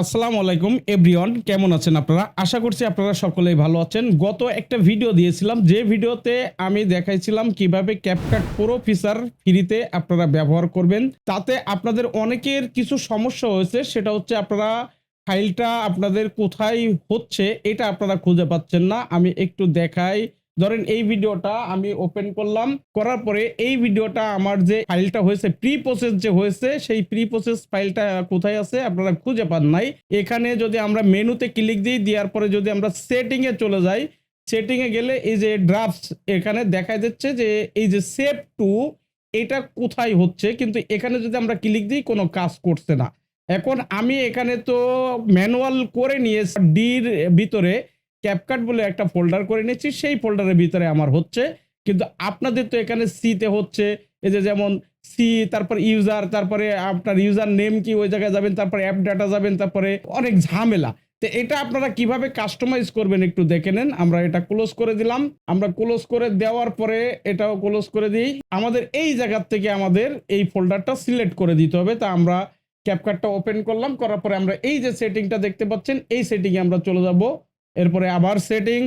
আসসালামু আলাইকুম, এভরিওয়ান, কেমন আছেন আপনারা? আশা করছি আপনারা সকলেই ভালো আছেন। গত একটা ভিডিও দিয়েছিলাম, যে ভিডিওতে আমি দেখাইছিলাম কীভাবে ক্যাপকাট প্রো ফিচার ফ্রিতে আপনারা ব্যবহার করবেন। তাতে আপনাদের অনেকের কিছু সমস্যা হয়েছে, সেটা হচ্ছে আপনারা ফাইলটা আপনাদের কোথায় হচ্ছে, এটা আপনারা খুঁজে পাচ্ছেন না। আমি একটু দেখাই ধরেন এই ভিডিওটা আমি ওপেন করলাম, করার পরে এই ভিডিওটা আমার যে ফাইলটা হয়েছে প্রি প্রসেস যে হয়েছে, সেই প্রি প্রসেস ফাইলটা কোথায় আছে আপনারা খুঁজে পান নাই। এখানে যদি আমরা মেনুতে ক্লিক দিই, দেওয়ার পরে যদি আমরা সেটিং এ চলে যাই সেটিং এ গেলে এই যে ড্রাফটস এখানে দেখা যাচ্ছে যে এই যে সেভ টু এটা কোথায় হচ্ছে? কিন্তু এখানে যদি আমরা ক্লিক দিই, কোনো কাজ করছে না। এখন আমি এখানে তো ম্যানুয়াল করে নিয়ে ডির ভিতরে। ক্যাপকাট বলে একটা ফোল্ডার করে নিয়েছি, সেই ফোল্ডারের ভিতরে আমার হচ্ছে। কিন্তু আপনাদের তো এখানে সিতে হচ্ছে, এই যে যেমন সি তারপর ইউজার তারপরে আপনার ইউজার নেম কি ওই জায়গায় যাবেন, তারপরে অ্যাপ ডাটা যাবেন, তারপরে অনেক ঝামেলা। তো এটা আপনারা কীভাবে কাস্টমাইজ করবেন একটু দেখে নেন, আমরা এটা ক্লোজ করে দিলাম। আমরা ক্লোজ করে দেওয়ার পরে এটাও ক্লোজ করে দিই। আমাদের এই জায়গার থেকে আমাদের এই ফোল্ডারটা সিলেক্ট করে দিতে হবে। তা আমরা ক্যাপকাটটা ওপেন করলাম, করার পরে আমরা এই যে সেটিংটা দেখতে পাচ্ছেন, এই সেটিংয়ে আমরা চলে যাব। এরপরে আবার সেটিং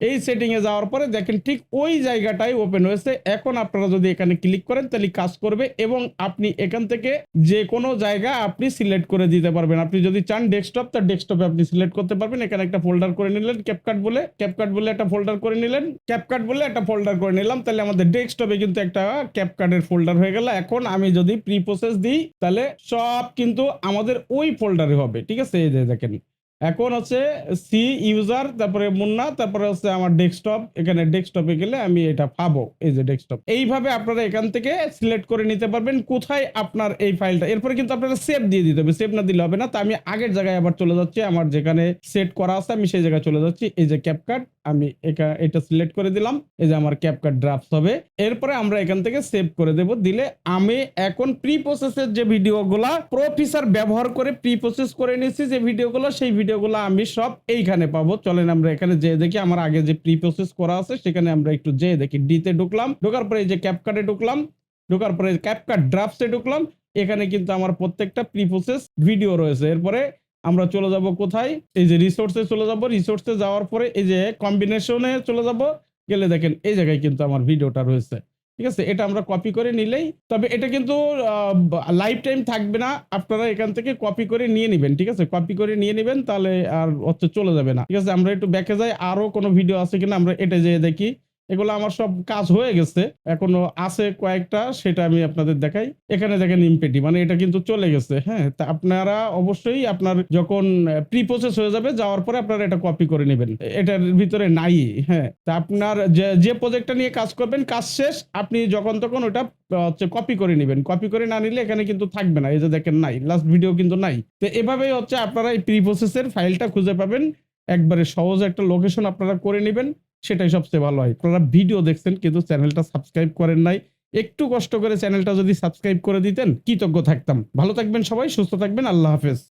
এই সেটিংয়ে যাওয়ার পরে দেখেন ঠিক ওই জায়গাটাই ওপেন হয়েছে। এখন আপনারা যদি এখানে ক্লিক করেন, তাহলে কাজ করবে এবং আপনি এখান থেকে যে কোনো জায়গা আপনি সিলেক্ট করে দিতে পারবেন। আপনি যদি চান ডেস্কটপ তার ডেস্কটপে আপনি সিলেক্ট করতে পারবেন। এখানে একটা ফোল্ডার করে নিলেন ক্যাপকাট বলে ক্যাপকাট বলে একটা ফোল্ডার করে নিলেন ক্যাপকাট বলে একটা ফোল্ডার করে নিলাম। তাহলে আমাদের ডেস্কটপে কিন্তু একটা ক্যাপকাটের ফোল্ডার হয়ে গেল। এখন আমি যদি প্রি প্রসেস দিই, তাহলে সব কিন্তু আমাদের ওই ফোল্ডারে হবে। ঠিক আছে? এই দেখেন। এখন হচ্ছে সি ইউজার তারপরে মুন্না, তারপরে হচ্ছে আমার ডেস্কটপ এখানে ডেস্কটপে গেলে আমি এটা পাবো, এই যে ডেস্কটপ এইভাবে আপনারা এখান থেকে সিলেক্ট করে নিতে পারবেন কোথায় আপনার এই ফাইলটা এরপরে কিন্তু আপনারা সেভ দিয়ে দিতে হবে। সেভ না দিলে হবে না। তা আমি আগের জায়গায় আবার চলে যাচ্ছি। আমার যেখানে সেট করা আছে, আমি সেই জায়গায় চলে যাচ্ছি। এই যে ক্যাপকাট আমি এটা সিলেক্ট করে দিলাম। এই যে আমার ক্যাপকাট ড্রাফট হবে। এরপরে আমরা এখান থেকে সেভ করে দেব। দিলে আমি এখন প্রি প্রসেসের যে ভিডিওগুলা প্রো ফিচার ব্যবহার করে প্রি প্রসেস করে নিয়েছি। যে ভিডিওগুলো সেই ভিডিওগুলো আমি সব এইখানে পাবো। চলেন আমরা এখানে যে দেখি, আমার আগে যে প্রি প্রসেস করা আছে, সেখানে আমরা একটু যে দেখি। ডিতে ঢুকলাম, ঢোকার পরে যে ক্যাপকাটে ঢুকলাম, ঢোকার পরে ক্যাপকাট ড্রাফটসে ঢুকলাম, এখানে কিন্তু আমার প্রত্যেকটা প্রি প্রসেস ভিডিও রয়েছে। এরপরে আমরা চলে যাব কোথায়? এই যে রিসোর্সে চলে যাব। রিসোর্সে যাওয়ার পরে এই যে কম্বিনেশনে চলে যাব। গেলে দেখেন এই জায়গায় কিন্তু আমার ভিডিওটা রয়েছে। ঠিক আছে? এটা আমরা কপি করে নিলেই, তবে এটা কিন্তু লাইফ টাইম থাকবে না। আপনারা এখান থেকে কপি করে নিয়ে নেবেন, ঠিক আছে? কপি করে নিয়ে নেবেন, তাহলে আর হচ্ছে চলে যাবে না। ঠিক আছে? আমরা একটু ব্যাকে যাই, আরও কোনো ভিডিও আছে কিনা, আমরা এটা যেয়ে দেখি। এগুলো আমার সব কাজ হয়ে গেছে। এখনও আছে কয়েকটা, সেটা আমি আপনাদের দেখাই। এখানে দেখেন ইমপেটি মানে এটা কিন্তু চলে গেছে হ্যাঁ? তা আপনারা অবশ্যই আপনার যখন প্রি প্রসেস হয়ে যাবে, যাওয়ার পরে আপনারা এটা কপি করে নেবেন। এটার ভিতরে নাই হ্যাঁ? তা আপনার যে প্রজেক্টটা নিয়ে কাজ করবেন, কাজ শেষ, আপনি যখন তখন ওটা হচ্ছে কপি করে নেবেন। কপি করে না নিলে এখানে কিন্তু থাকবে না, এই যে দেখেন নাই লাস্ট ভিডিও কিন্তু নাই। তো এভাবেই হচ্ছে আপনারা এই প্রি প্রসেসের ফাইলটা খুঁজে পাবেন। একবারে সহজ একটা লোকেশন আপনারা করে নেবেন। সেটাই সবচেয়ে ভালো হয়। আপনারা ভিডিও দেখছেন কিন্তু চ্যানেলটা সাবস্ক্রাইব করেন নাই। একটু কষ্ট করে চ্যানেলটা যদি সাবস্ক্রাইব করে দিতেন, কৃতজ্ঞ থাকতাম। ভালো থাকবেন সবাই, সুস্থ থাকবেন, আল্লাহ হাফেজ।